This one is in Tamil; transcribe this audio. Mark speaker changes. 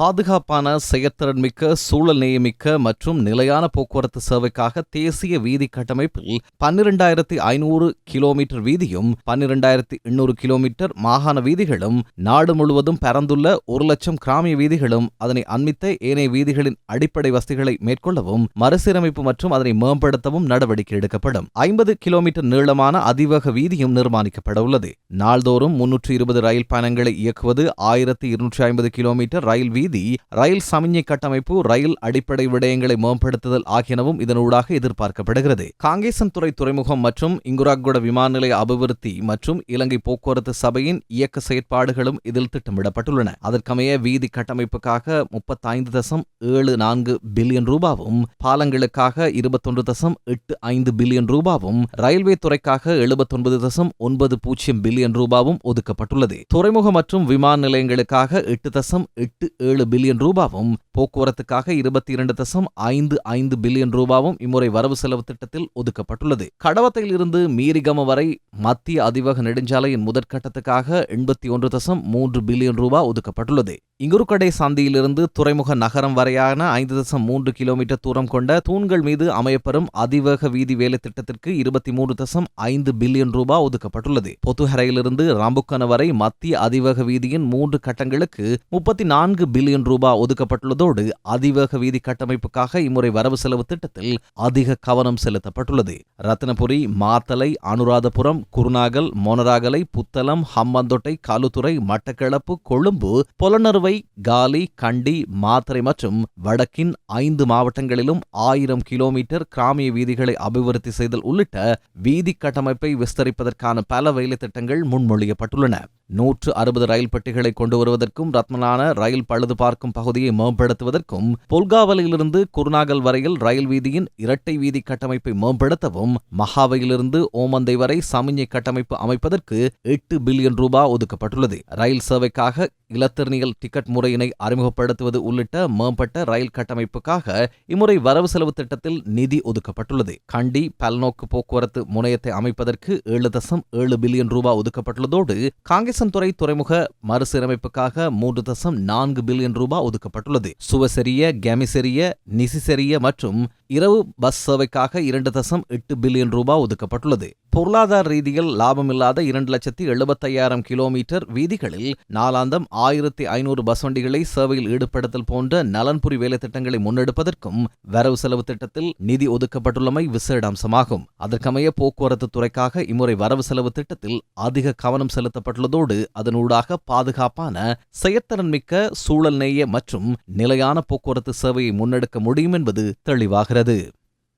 Speaker 1: பாதுகாப்பான செயற்திறன்மிக்க சூழல் நியமிக்க மற்றும் நிலையான போக்குவரத்து சேவைக்காக தேசிய வீதி கட்டமைப்பில் பன்னிரண்டாயிரத்தி ஐநூறு கிலோமீட்டர் வீதியும் பன்னிரண்டாயிரத்தி எண்ணூறு கிலோமீட்டர் மாகாண வீதிகளும் நாடு முழுவதும் பரந்துள்ள ஒரு லட்சம் கிராமிய வீதிகளும் அதனை அண்மித்த ஏனைய வீதிகளின் அடிப்படை வசதிகளை மேற்கொள்ளவும் மறுசீரமைப்பு மற்றும் அதனை மேம்படுத்தவும் நடவடிக்கை எடுக்கப்படும். ஐம்பது கிலோமீட்டர் நீளமான அதிவேக வீதியும் நிர்மாணிக்கப்பட உள்ளது நாள்தோறும் முன்னூற்றி இருபது ரயில் பயணங்களை இயக்குவது ஆயிரத்தி இருநூற்றி ஐம்பது கிலோமீட்டர் ரயில் வீதி செய்தி ரயில் சமிஞ்சை கட்டமைப்பு ரயில் அடிப்படை விடயங்களை மேம்படுத்துதல் ஆகியனவும் இதனூடாக எதிர்பார்க்கப்படுகிறது. காங்கேசன் துறை துறைமுகம் மற்றும் இங்குராகுட விமான நிலைய அபிவிருத்தி மற்றும் இலங்கை போக்குவரத்து சபையின் இயக்க செயற்பாடுகளும் இதில் திட்டமிடப்பட்டுள்ளன. அதற்கமைய வீதி கட்டமைப்புக்காக முப்பத்தைந்து தசம் ஏழு நான்கு பில்லியன் ரூபாவும் பாலங்களுக்காக இருபத்தொன்று தசம் எட்டு ஐந்து பில்லியன் ரூபாவும் ரயில்வே துறைக்காக எழுபத்தொன்பது தசம் ஒன்பது பூஜ்ஜியம் பில்லியன் ரூபாவும் ஒதுக்கப்பட்டுள்ளது. துறைமுக மற்றும் விமான நிலையங்களுக்காக எட்டு தசம் எட்டு ஏழு ஏழு பில்லியன் ரூபாவும் போக்குவரத்துக்காக இருபத்தி இரண்டு தசம் ஐந்து ஐந்து பில்லியன் ரூபாவும் இம்முறை வரவு செலவு திட்டத்தில் ஒதுக்கப்பட்டுள்ளது. கடவத்தையில் இருந்து மீரிகம வரை மத்திய அதிவேக நெடுஞ்சாலையின் முதற்கட்டத்துக்காக எண்பத்தி ஒன்று தசம் மூன்று பில்லியன் ரூபாய் ஒதுக்கப்பட்டுள்ளது. இங்குருக்கடை சந்தியிலிருந்து துறைமுக நகரம் வரையான ஐந்து தசம் மூன்று கிலோமீட்டர் தூரம் கொண்ட தூண்கள் மீது அமையப்பெறும் அதிவேக வீதி வேலை திட்டத்திற்கு இருபத்தி மூன்று தசம் ஐந்து பில்லியன் ரூபாய் ஒதுக்கப்பட்டுள்ளது. பொத்துஹரையிலிருந்து ராம்புக்கன வரை மத்திய அதிவேக வீதியின் மூன்று கட்டங்களுக்கு முப்பத்தி நான்கு பில்லியன் ரூபாய் ஒதுக்கப்பட்டுள்ளதோடு அதிவேக வீதி கட்டமைப்புக்காக இம்முறை வரவு செலவு திட்டத்தில் அதிக கவனம் செலுத்தப்பட்டுள்ளது. ரத்னபுரி மாத்தலை அனுராதபுரம் குருநாகல் மொனராகலை புத்தளம் ஹம்மந்தொட்டை காலுத்துறை மட்டக்களப்பு கொழும்பு புலனறுவை காலி கண்டி மாத்தரை மற்றும் வடக்கின் ஐந்து மாவட்டங்களிலும் ஆயிரம் கிலோமீட்டர் கிராமிய வீதிகளை அபிவிருத்தி செய்தல் உள்ளிட்ட வீதி கட்டமைப்பை விஸ்தரிப்பதற்கான பல வேலை திட்டங்கள் முன்மொழியப்பட்டுள்ளன. நூற்று அறுபது ரயில் பெட்டிகளை கொண்டு வருவதற்கும் ரத்மலான ரயில் பழுது பார்க்கும் பகுதியை மேம்படுத்துவதற்கும் பொல்காவலிலிருந்து குருநாகல் வரையில் ரயில் வீதியின் இரட்டை வீதி கட்டமைப்பை மேம்படுத்தவும் மகாவையிலிருந்து ஓமந்தை வரை சமிஞ்சை கட்டமைப்பு அமைப்பதற்கு எட்டு பில்லியன் ரூபாய் ஒதுக்கப்பட்டுள்ளது. ரயில் சேவைக்காக இலத்திரனியல் டிக்கெட் முறையினை அறிமுகப்படுத்துவது உள்ளிட்ட மேம்பட்ட ரயில் கட்டமைப்புக்காக இம்முறை வரவு செலவு திட்டத்தில் நிதி ஒதுக்கப்பட்டுள்ளது. கண்டி பல்நோக்கு போக்குவரத்து முனையத்தை அமைப்பதற்கு ஏழு தசம் ஏழு பில்லியன் ரூபாய் ஒதுக்கப்பட்டுள்ளதோடு காங்கேசன்துறை துறைமுக மறுசீரமைப்புக்காக மூன்று தசம் நான்கு பில்லியன் ரூபாய் ஒதுக்கப்பட்டுள்ளது. சுவசெரிய கெமிசெரிய நிசிசெரிய மற்றும் இரவு பஸ் சேவைக்காக இரண்டு தசம் எட்டு பில்லியன் ரூபாய் ஒதுக்கப்பட்டுள்ளது. பொருளாதார ரீதியில் லாபமில்லாத இரண்டு லட்சத்தி எழுபத்தையாயிரம் கிலோமீட்டர் வீதிகளில் நாளாந்தம் ஆயிரத்தி ஐநூறு பஸ் வண்டிகளை சேவையில் ஈடுபடுத்தல் போன்ற நலன்புரி வேலைத்திட்டங்களை முன்னெடுப்பதற்கும் வரவு செலவு திட்டத்தில் நிதி ஒதுக்கப்பட்டுள்ளமை விசேட அம்சமாகும் அதற்கமைய போக்குவரத்து துறைக்காக இம்முறை வரவு செலவு திட்டத்தில் அதிக கவனம் செலுத்தப்பட்டுள்ளதோடு அதனூடாக பாதுகாப்பான செயற்திறன்மிக்க சூழல் நேய மற்றும் நிலையான போக்குவரத்து சேவையை முன்னெடுக்க முடியும் என்பது தெளிவாகிறது.